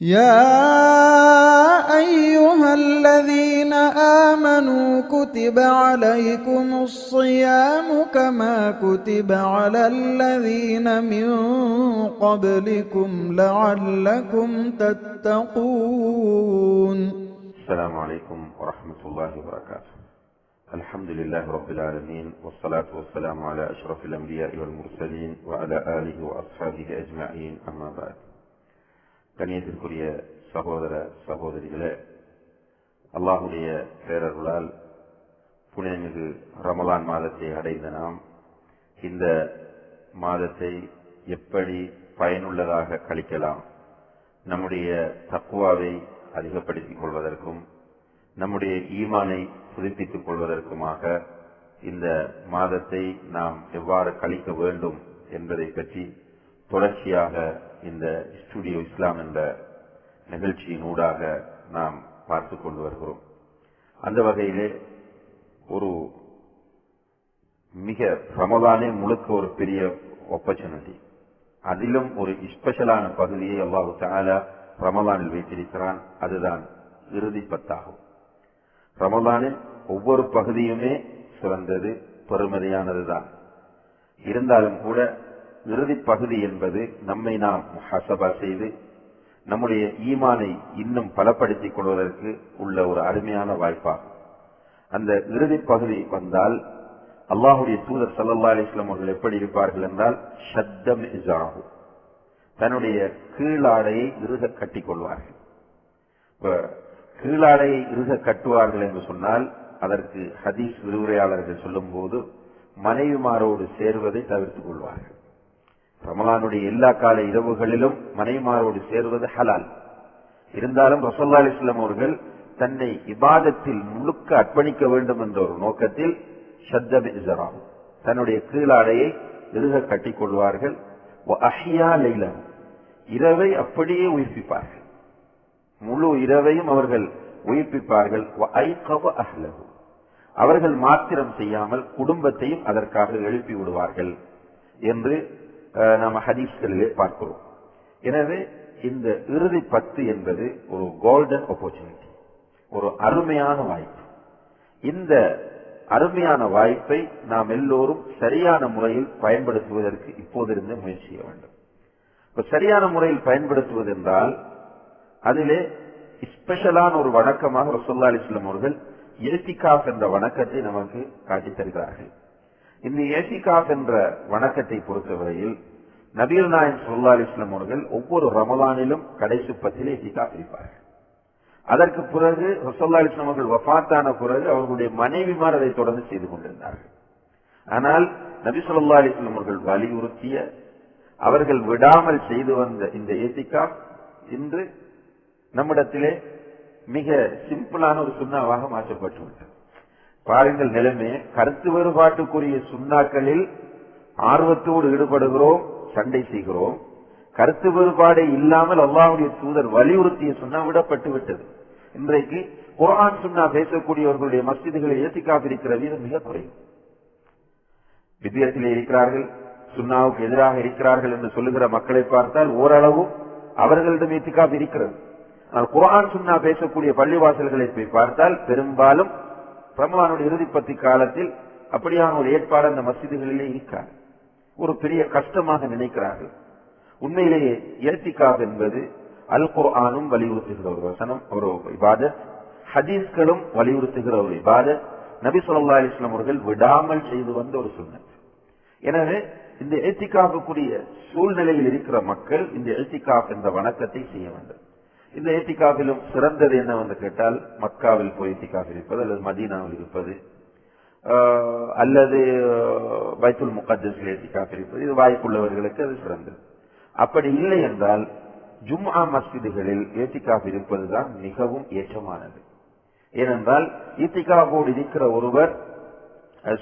يا أيها الذين آمنوا كتب عليكم الصيام كما كتب على الذين من قبلكم لعلكم تتقون. السلام عليكم ورحمة الله وبركاته. الحمد لله رب العالمين والصلاة والسلام على أشرف الأنبياء والمرسلين وعلى آله وأصحابه أجمعين. أما بعد கணியத்திற்குரிய சகோதர சகோதரிகளே அல்லாஹுடைய பேரர்களால் புனிதமிகு ரமலான் மாதத்தை அடைந்த நாம் இந்த மாதத்தை எப்படி பயனுள்ளதாக கழிக்கலாம் நம்முடைய தக்குவாவை அதிகப்படுத்திக் கொள்வதற்கும் நம்முடைய ஈமானை புதுப்பித்துக் கொள்வதற்குமாக இந்த மாதத்தை நாம் எவ்வாறு கழிக்க வேண்டும் என்பதை பற்றி தொடர்ச்சியாக இந்த ஸ்டுடியோ இஸ்லாம் என்ற நிகழ்ச்சியின் ஊடாக நாம் பார்த்து கொண்டு வருகிறோம். அந்த வகையிலே ஒரு மிக ரமதானே முழுக்க ஒரு பெரிய ஆப்பர்ச்சுனிட்டி அதிலும் ஒரு ஸ்பெஷலான பகுதியை அல்லாஹு தாலா ரமதானில் வைத்திருக்கிறான். அதுதான் இறுதி பத்தாகும். ரமதானின் ஒவ்வொரு பகுதியுமே சிறந்தது பெருமதியானதுதான். இருந்தாலும் கூட இறுதி பகுதி என்பது நம்மை நாம் ஹசபா செய்து நம்முடைய ஈமானை இன்னும் பலப்படுத்திக் கொள்வதற்கு உள்ள ஒரு அருமையான வாய்ப்பாகும். அந்த இறுதி பகுதி வந்தால் அல்லாஹுடைய தூதர் சல்லா அலிஸ்லாம் அவர்கள் எப்படி இருப்பார்கள் என்றால் சத்தம் இசாகும் தன்னுடைய கீழாடையை இறுக கட்டிக் கொள்வார்கள். இப்ப கீழாடையை இறுக கட்டுவார்கள் என்று சொன்னால் அதற்கு ஹதீஸ் விரிவுரையாளர்கள் சொல்லும் போது மனைவிமாரோடு சேர்வதை தவிர்த்துக் கொள்வார்கள். ரமலானுடைய எல்லா கால இரவுகளிலும் மனைவிமாரோடு சேர்வது ஹலால். இருந்தாலும் ரசோல்லா அலிஸ்லாம் அவர்கள் தன்னை இபாதத்தில் முழுக்க அர்ப்பணிக்க வேண்டும் என்ற ஒரு நோக்கத்தில் ஷத்தபிசராம் தன்னுடைய கீழாடையை இறுக கட்டிக் கொள்வார்கள். அஹியா இரவை அப்படியே உயிர்ப்பிப்பார்கள். முழு இரவையும் அவர்கள் உயிர்ப்பிப்பார்கள். அவர்கள் மாத்திரம் செய்யாமல் குடும்பத்தையும் அதற்காக எழுப்பி விடுவார்கள் என்று நாம் ஹதீஸ்களிலே பார்க்கிறோம். எனவே இந்த இறுதி பத்து என்பது ஒரு கோல்டன் ஆப்பர்ச்சுனிட்டி ஒரு அருமையான வாய்ப்பு. இந்த அருமையான வாய்ப்பை நாம் எல்லோரும் சரியான முறையில் பயன்படுத்துவதற்கு இப்போதிருந்து முயற்சி செய்ய வேண்டும். இப்ப சரியான முறையில் பயன்படுத்துவது என்றால் அதிலே ஸ்பெஷலான ஒரு வணக்கமாக ரசோல்லா அலிஸ்லாம் அவர்கள் ஏசிகாஃப் என்ற வணக்கத்தை நமக்கு காட்டித் தருகிறார்கள் இந்த ஏசிகாஃப் என்ற வணக்கத்தை பொறுத்தவரையில் நபீல் நாயன் சுல்லா அலிஸ்லாம் அவர்கள் ஒவ்வொரு ரமலானிலும் கடைசி பத்தில் ஜிகா பிரிப்பார்கள் அதற்கு பிறகு ரசோல்லா அலிஸ்லாம் அவர்கள் வஃத்தான பிறகு அவர்களுடைய மனைவிமார் அதை தொடர்ந்து செய்து கொண்டிருந்தார்கள். ஆனால் நபி சொல்லா அலிஸ்லாம் அவர்கள் வலியுறுத்திய அவர்கள் விடாமல் செய்து வந்த இந்த ஏசிகாஃப் இன்று நம்மிடத்திலே மிக சிம்பிளான ஒரு சுண்ணாவாக மாற்றப்பட்டுவிட்டது பாருங்கள் நிலைமை கருத்து வேறுபாட்டுக்குரிய சுண்ணாக்களில் ஆர்வத்தோடு ஈடுபடுகிறோம். சண்டை செய்கிறோம். கருத்து வேறுபாடே இல்லாமல் அல்லாவுடைய தூதர் வலியுறுத்திய சொன்னா விடப்பட்டு விட்டது. இன்றைக்கு குரான் சுண்ணா பேசக்கூடியவர்களுடைய மஸ்ஜிதுகளில் ஏத்திக்காக இருக்கிற வீதம் மிக குறையும் வித்தியத்திலே இருக்கிறார்கள் சுண்ணாவுக்கு எதிராக இருக்கிறார்கள் என்று சொல்லுகிற மக்களை பார்த்தால் ஓரளவு அவர்களிடம் ஏத்திக்காக இருக்கிறது ஆனால் குரான் சுண்ணா பேசக்கூடிய பள்ளிவாசல்களை போய் பார்த்தால் பெரும்பாலும் ரமலானுடைய இறுதி பத்தி காலத்தில் அப்படியான ஒரு ஏற்பாடு அந்த மசிதிகளிலே இருக்காது. ஒரு பெரிய கஷ்டமாக நினைக்கிறார்கள். உண்மையிலேயே ஏத்திகாப் என்பது அல் குர்ஆனும் வலியுறுத்துகிற ஒரு வசனம் ஒரு இபாதத். ஹதீஸ்களும் வலியுறுத்துகிற ஒரு இபாதத். நபி சொல்லா அலிஸ்லாம் அவர்கள் விடாமல் செய்து வந்த ஒரு சுண்ணத். எனவே இந்த ஏத்திகாப்புக்குரிய சூழ்நிலையில் இருக்கிற மக்கள் இந்த ஏத்திகாப் என்ற வணக்கத்தை செய்ய வேண்டும். இந்த ஏத்திகாவிலும் சிறந்தது என்னவென்று கேட்டால் மக்காவில் போய் ஏத்திகாப் இருப்பது அல்லது மதீனாவில் இருப்பது அல்லது வைத்துல் முகத்தில் ஏத்திகாப் இருப்பது இது வாய்ப்புள்ளவர்களுக்கு அது சிறந்தது. அப்படி இல்லை என்றால் ஜும்ஆ மஸ்ஜிதுகளில் ஏத்திகாப் இருப்பதுதான் மிகவும் ஏற்றமானது. ஏனென்றால் ஈத்திகாவோடு இருக்கிற ஒருவர்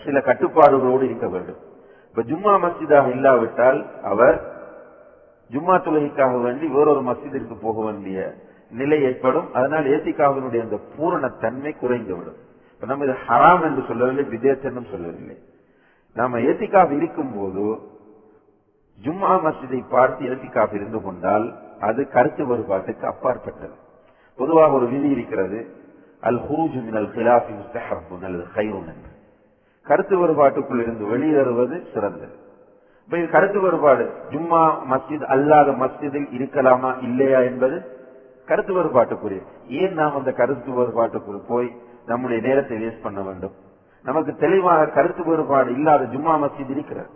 சில கட்டுப்பாடுகளோடு இருக்க வேண்டும். இப்ப ஜும்மா மஸ்ஜிதாக இல்லாவிட்டால் அவர் ஜும்மா தொழுகைக்காக வேண்டி வேறொரு மஸ்ஜிதிற்கு போக வேண்டிய நிலை ஏற்படும். அதனால் ஏத்திகாவினுடைய அந்த பூரண தன்மை குறைந்துவிடும். இப்ப நம்ம இது ஹராம் என்று சொல்லவில்லை விதேசனும் சொல்லவில்லை. நாம ஏத்திகாப் இருக்கும் போது ஜும்மா மஸ்ஜிதை பார்த்து ஏத்திகாப் இருந்து கொண்டால் அது கருத்து வேறுபாட்டுக்கு அப்பாற்பட்டது. பொதுவாக ஒரு விதி இருக்கிறது அல் ஹூஜு மினல் கிலாஃபி முஸ்தஹப்புன் அல்லது ஹைருன் என்று. கருத்து வேறுபாட்டுக்குள் இருந்து வெளியேறுவது சிறந்தது. இப்ப இது கருத்து வேறுபாடு ஜும்மா மஸ்ஜித் அல்லாத மஸ்ஜிதில் இருக்கலாமா இல்லையா என்பது கருத்து வேறுபாட்டுக்குரிய. ஏன் நாம் அந்த கருத்து வேறுபாட்டுக்குள் போய் நம்முடைய நேரத்தை வேஸ்ட் பண்ண வேண்டும். நமக்கு தெளிவாக கருத்து வேறுபாடு இல்லாத ஜும்மா மசித் இருக்கிறது.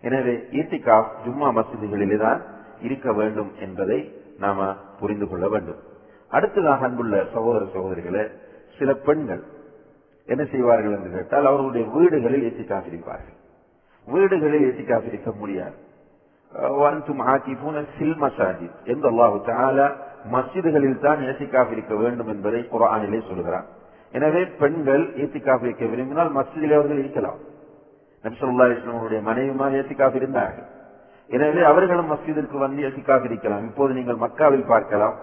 எனவே ஈத்திகாப் ஜும்மா மசிதிகளிலே தான் இருக்க வேண்டும் என்பதை நாம புரிந்து கொள்ள வேண்டும். அடுத்ததாக அன்புள்ள சகோதர சகோதரிகளை சில பெண்கள் என்ன செய்வார்கள் என்று கேட்டால் அவர்களுடைய வீடுகளில் ஏத்திக்காக இருப்பார்கள். வீடுகளில் ஏத்திக்காக இருக்க முடியாது. வன்தும் ஆக்கிபூன சில் மசாஜித். எந்த அல்லாஹு தாலா தான் ஏசிக்காக இருக்க வேண்டும் என்பதை குரானிலே சொல்கிறான். எனவே பெண்கள் ஏத்திக்காக இருக்க விரும்பினால் மசிதில் அவர்கள் இருக்கலாம். நபிசல்லா இஸ்லாமுடைய மனைவிமார் ஏத்திக்காக இருந்தார்கள். எனவே அவர்களும் மஸ்ஜிதிற்கு வந்து ஏத்திக்காக இருக்கலாம். இப்போது நீங்கள் மக்காவில் பார்க்கலாம்.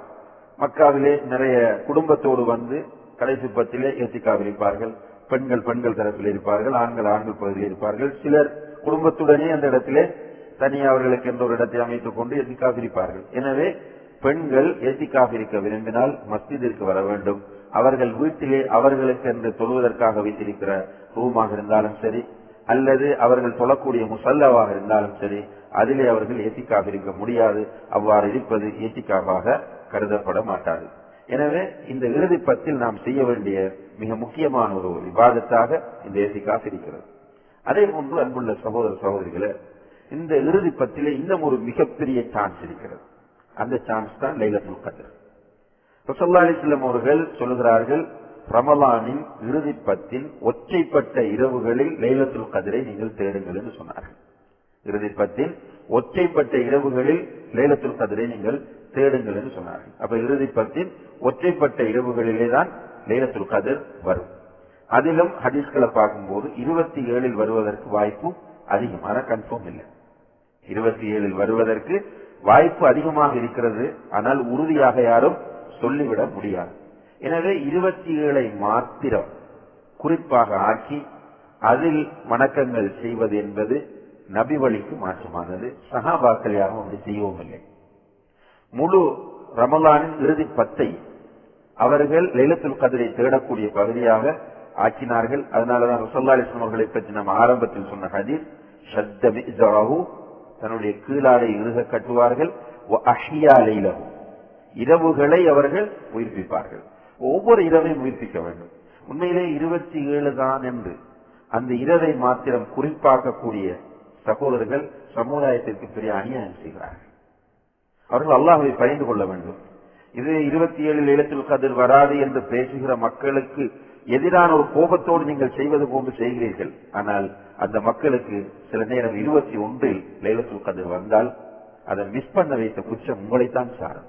மக்காவிலே நிறைய குடும்பத்தோடு வந்து கடைசி பத்திலே ஏத்திக்காக இருப்பார்கள். பெண்கள் பெண்கள் தரப்பில் இருப்பார்கள். ஆண்கள் ஆண்கள் பகுதியில் இருப்பார்கள். சிலர் குடும்பத்துடனே அந்த இடத்திலே தனி அவர்களுக்கு என்ற ஒரு இடத்தை அமைத்துக் கொண்டு எத்திக்காக இருப்பார்கள். எனவே பெண்கள் எத்திக்காக இருக்க விரும்பினால் மஸ்ஜிதிற்கு வர வேண்டும். அவர்கள் வீட்டிலே அவர்களுக்கு என்று தொழுவதற்காக வைத்திருக்கிற ரூமாக இருந்தாலும் சரி அல்லது அவர்கள் தொழக்கூடிய முசல்லவாக இருந்தாலும் சரி அதிலே அவர்கள் ஏத்திக்காக இருக்க முடியாது. அவ்வாறு இருப்பது ஏத்திக்காவாக கருதப்பட மாட்டாது. எனவே இந்த இறுதி பத்தில் நாம் செய்ய வேண்டிய மிக முக்கியமான ஒரு விவாதத்தாக இந்த ஏத்திக்காக இருக்கிறது. அதே போன்று அன்புள்ள சகோதர சகோதரிகளை இந்த இறுதி பத்திலே இன்னும் ஒரு மிகப்பெரிய சான்ஸ் இருக்கிறது. அந்த சான்ஸ் தான் லைலத்துல் கதர். ரசல்லா அலிஸ்லம் அவர்கள் சொல்லுகிறார்கள் ரமலானின் இறுதி பத்தின் ஒற்றைப்பட்ட இரவுகளில் லைலத்துல் கதிரை நீங்கள் தேடுங்கள் என்று சொன்னார்கள். இறுதி பத்தின் ஒற்றைப்பட்ட இரவுகளில் லைலத்துல் கதிரை நீங்கள் தேடுங்கள் என்று சொன்னார்கள். அப்ப இறுதி பத்தின் ஒற்றைப்பட்ட இரவுகளிலே தான் லைலத்துல் கதிர் வரும். அதிலும் ஹதீஸ்களை பார்க்கும்போது இருபத்தி ஏழில் வருவதற்கு வாய்ப்பு அதிகமான கன்ஃபார்ம் இல்லை. இருபத்தி ஏழில் வருவதற்கு வாய்ப்பு அதிகமாக இருக்கிறது. ஆனால் உறுதியாக யாரும் சொல்லிவிட முடியாது. எனவே இருபத்தி ஏழை மாத்திரம் குறிப்பாக ஆக்கி அதில் வணக்கங்கள் செய்வது என்பது நபி வழிக்கு மாற்றமானது. சகாபாக்கள் யாரும் அப்படி செய்யவும் இல்லை முழு ரமலானின் இறுதி பத்தை அவர்கள் லைலத்துல் கதிரை தேடக்கூடிய பகுதியாக ஆக்கினார்கள். அதனாலதான் ரசல்லா அலிஸ்லாம் அவர்களை பற்றி நம்ம ஆரம்பத்தில் சொன்ன ஹதீர் ஷத்தமி தன்னுடைய கீழாடை இறுக கட்டுவார்கள். அஹியா லைலஹு இரவுகளை அவர்கள் உயிர்ப்பிப்பார்கள் ஒவ்வொரு இரவையும் உயிர்ப்பிக்க வேண்டும். உண்மையிலே இருபத்தி ஏழு தான் என்று அந்த இரவை மாத்திரம் குறிப்பாக்கக்கூடிய சகோதரர்கள் சமுதாயத்திற்கு பெரிய அநியாயம் செய்கிறார்கள். அவர்கள் அல்லாஹை பயந்து கொள்ள வேண்டும். இது இருபத்தி ஏழில் இடத்தில் கதிர் வராது என்று பேசுகிற மக்களுக்கு எதிரான ஒரு கோபத்தோடு நீங்கள் செய்வது போன்று செய்கிறீர்கள். ஆனால் அந்த மக்களுக்கு சில நேரம் இருபத்தி ஒன்றில் லைலத்துல் கதிர் வந்தால் அதை மிஸ் பண்ண வைத்த குற்றம் உங்களைத்தான் சாரும்.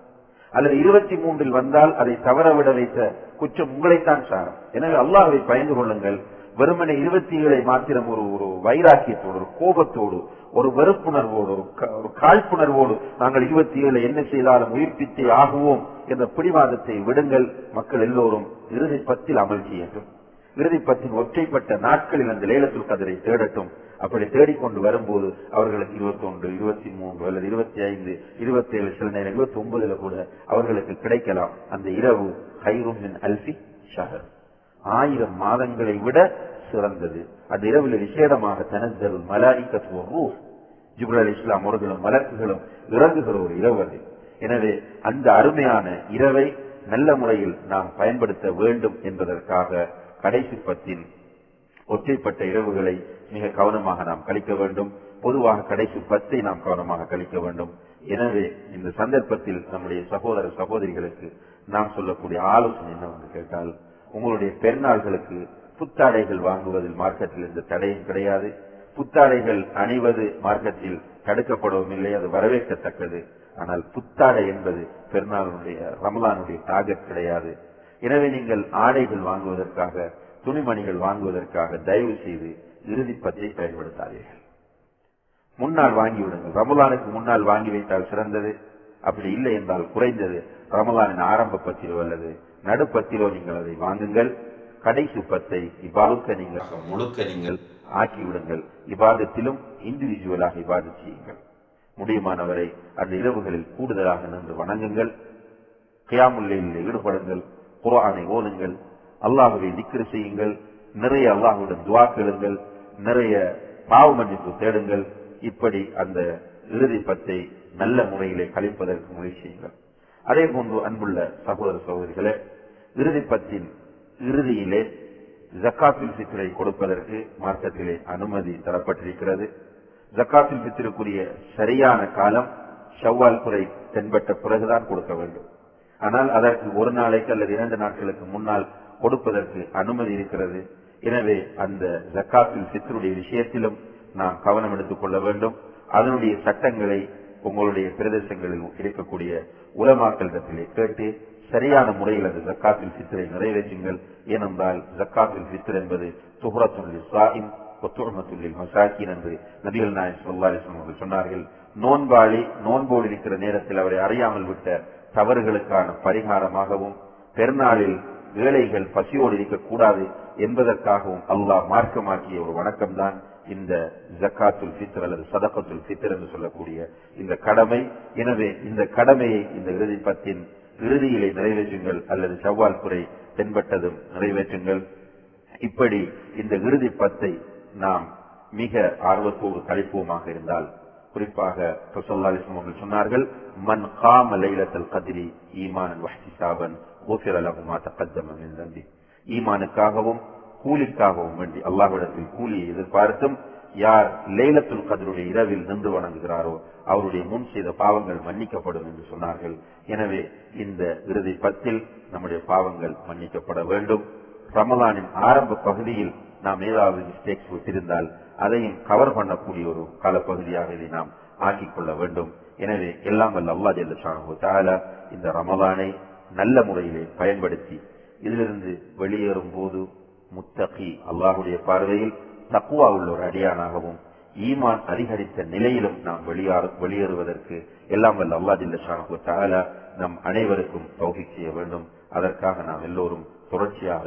அல்லது இருபத்தி மூன்றில் வந்தால் அதை தவற விட வைத்த குற்றம் உங்களைத்தான் சாரும். எனவே அல்லாஹை பயந்து கொள்ளுங்கள். வெறுமனை இருபத்தி ஏழை மாத்திரம் ஒரு ஒரு வைராக்கியத்தோடு ஒரு கோபத்தோடு ஒரு வெறுப்புணர்வோடு ஒரு க- ஒரு காழ்ப்புணர்வோடு நாங்கள் இருபத்தி ஏழு என்ன செய்தாலும் உயிர்ப்பித்தே ஆகுவோம் என்ற பிடிவாதத்தை விடுங்கள். மக்கள் எல்லோரும் இறுதி பத்தில் அமல் செய்யட்டும் விருதிப்பத்தின் ஒற்றைப்பட்ட நாட்களில் அந்த லேலத்துல் கதிரை தேடட்டும். அப்படி தேடிக்கொண்டு வரும்போது அவர்களுக்கு இருபத்தி ஒன்று இருபத்தி மூன்று அல்லது இருபத்தி ஐந்து இருபத்தி ஏழு சில நேரம் இருபத்தி ஒன்பதுல கூட அவர்களுக்கு கிடைக்கலாம். அந்த இரவு ஹைரும் அல்ஃபி ஷஹர். ஆயிரம் மாதங்களை விட சிறந்தது. அந்த இரவில் விசேடமாக தனதல் மலாய்க்கத்துவ ரூஹ் ஜிப்ரல் அலி இஸ்லாம் அவர்களும் வழக்குகளும் இறங்குகிற ஒரு இரவு அது. எனவே அந்த அருமையான இரவை நல்ல முறையில் நாம் பயன்படுத்த வேண்டும் என்பதற்காக கடைசி பத்தில் ஒற்றைப்பட்ட இரவுகளை மிக கவனமாக நாம் கழிக்க வேண்டும். பொதுவாக கடைசி பத்தை நாம் கவனமாக கழிக்க வேண்டும். எனவே இந்த சந்தர்ப்பத்தில் நம்முடைய சகோதர சகோதரிகளுக்கு நாம் சொல்லக்கூடிய ஆலோசனை என்னவென்று கேட்டால் உங்களுடைய பெருநாள்களுக்கு புத்தாடைகள் வாங்குவதில் மார்க்கெட்டில் எந்த தடையும் கிடையாது. புத்தாடைகள் அணிவது மார்க்கத்தில் தடுக்கப்படவும் இல்லை அது வரவேற்கத்தக்கது. ஆனால் புத்தாடை என்பது பெருநாளுடைய ரமலானுடைய டார்கெட் கிடையாது. எனவே நீங்கள் ஆடைகள் வாங்குவதற்காக துணிமணிகள் வாங்குவதற்காக தயவு செய்து இறுதி பத்தை பயன்படுத்தாதீர்கள். முன்னால் வாங்கி விடுங்கள் ரமலானுக்கு முன்னால் வாங்கி வைத்தால் சிறந்தது. அப்படி இல்லை என்றால் குறைந்தது. ரமலானின் ஆரம்ப பத்திலோ அல்லது நடுப்பத்திலோ நீங்கள் அதை வாங்குங்கள். கடைசி பத்தை இவ்வாறுக்க நீங்கள் முழுக்க நீங்கள் ஆக்கி விடுங்கள் இபாதத்திலும் இண்டிவிஜுவலாக இபாதத் செய்யுங்கள். முடியுமானவரை அந்த இரவுகளில் கூடுதலாக நின்று வணங்குங்கள். கியாமுல்லையில் ஈடுபடுங்கள். குரானை ஓதுங்கள் அல்லாஹுவை திக்ரு செய்யுங்கள் நிறைய அல்லாஹுடன் துவா கேளுங்கள் நிறைய பாவ மன்னிப்பு தேடுங்கள். இப்படி அந்த இறுதி பத்தை நல்ல முறையிலே கழிப்பதற்கு முயற்சியுங்கள் செய்யுங்கள். அதே போன்று அன்புள்ள சகோதர சகோதரிகளே இறுதி பத்தின் இறுதியிலே ஜக்காத்தில் சித்திரை கொடுப்பதற்கு மார்க்கத்திலே அனுமதி தரப்பட்டிருக்கிறது. ஜக்காத்தில் ஃபித்ருக்குரிய சரியான காலம் ஷவ்வால் குறை தென்பட்ட பிறகுதான் கொடுக்க வேண்டும். ஆனால் அதற்கு ஒரு நாளைக்கு அல்லது இரண்டு நாட்களுக்கு முன்னால் கொடுப்பதற்கு அனுமதி இருக்கிறது. எனவே அந்த ஜக்காத்தில் சித்தருடைய விஷயத்திலும் நாம் கவனம் எடுத்துக் கொள்ள வேண்டும். அதனுடைய சட்டங்களை உங்களுடைய பிரதேசங்களில் இருக்கக்கூடிய உலமாக்களிடத்திலே கேட்டு சரியான முறையில் அந்த ஜக்காத்தில் சித்திரை நிறைவேற்றுங்கள். ஏனென்றால் ஜக்காத்தில் ஃபித்ர் என்பது துஹரத்துல் சாயின் கொத்துமத்துள்ளில் மசாக்கின் என்று நபிகள் நாயன் ஸல்லல்லாஹு அவர்கள் சொன்னார்கள். நோன்பாளி நோன்போடு இருக்கிற நேரத்தில் அவரை அறியாமல் விட்ட தவறுகளுக்கான பரிகாரமாகவும் பெருநாளில் ஏழைகள் பசியோடு இருக்கக்கூடாது என்பதற்காகவும் அல்லாஹ் மார்க்கமாக்கிய ஒரு வணக்கம்தான் இந்த ஜக்காத்துல் ஃபித்ர் அல்லது சதகத்துல் ஃபித்ர் என்று சொல்லக்கூடிய இந்த கடமை. எனவே இந்த கடமையை இந்த இறுதி பத்தின் இறுதியிலே நிறைவேற்றுங்கள் அல்லது செவ்வால் குறை தென்பட்டதும் நிறைவேற்றுங்கள். இப்படி இந்த இறுதி பத்தை நாம் மிக ஆர்வத்தோடு கழிப்போமாக இருந்தால் குறிப்பாக ரசூல்லாலிஸ்லம் அவர்கள் சொன்னார்கள் மன் காம லைலத்தல் கதிரி ஈமான் வஹ்திசாபன் கோபிரலகுமா ஈமானுக்காகவும் கூலிக்காகவும் வேண்டி அல்லாஹ்விடத்தில் கூலியை எதிர்பார்த்தும் யார் லைலத்துல் கதிருடைய இரவில் நின்று வணங்குகிறாரோ அவருடைய முன் செய்த பாவங்கள் மன்னிக்கப்படும் என்று சொன்னார்கள். எனவே இந்த இறுதி பத்தில் நம்முடைய பாவங்கள் மன்னிக்கப்பட வேண்டும். ரமலானின் ஆரம்ப பகுதியில் நாம் ஏதாவது மிஸ்டேக்ஸ் விட்டிருந்தால் அதையும் கவர் பண்ணக்கூடிய ஒரு காலப்பகுதியாக இதை நாம் ஆக்கிக் கொள்ள வேண்டும். எனவே எல்லாம் வல்ல அல்லா ஜல்லஷானு இந்த ரமதானை நல்ல முறையிலே பயன்படுத்தி இதிலிருந்து வெளியேறும் போது முத்தகி அல்லாஹுடைய பார்வையில் தக்குவா உள்ள ஒரு அடியானாகவும் ஈமான் அதிகரித்த நிலையிலும் நாம் வெளியாறு வெளியேறுவதற்கு எல்லாம் வல்ல அல்லா ஜல்லஷானு தாலா நம் அனைவருக்கும் தௌஃபீக் செய்ய வேண்டும். அதற்காக நாம் எல்லோரும் தொடர்ச்சியாக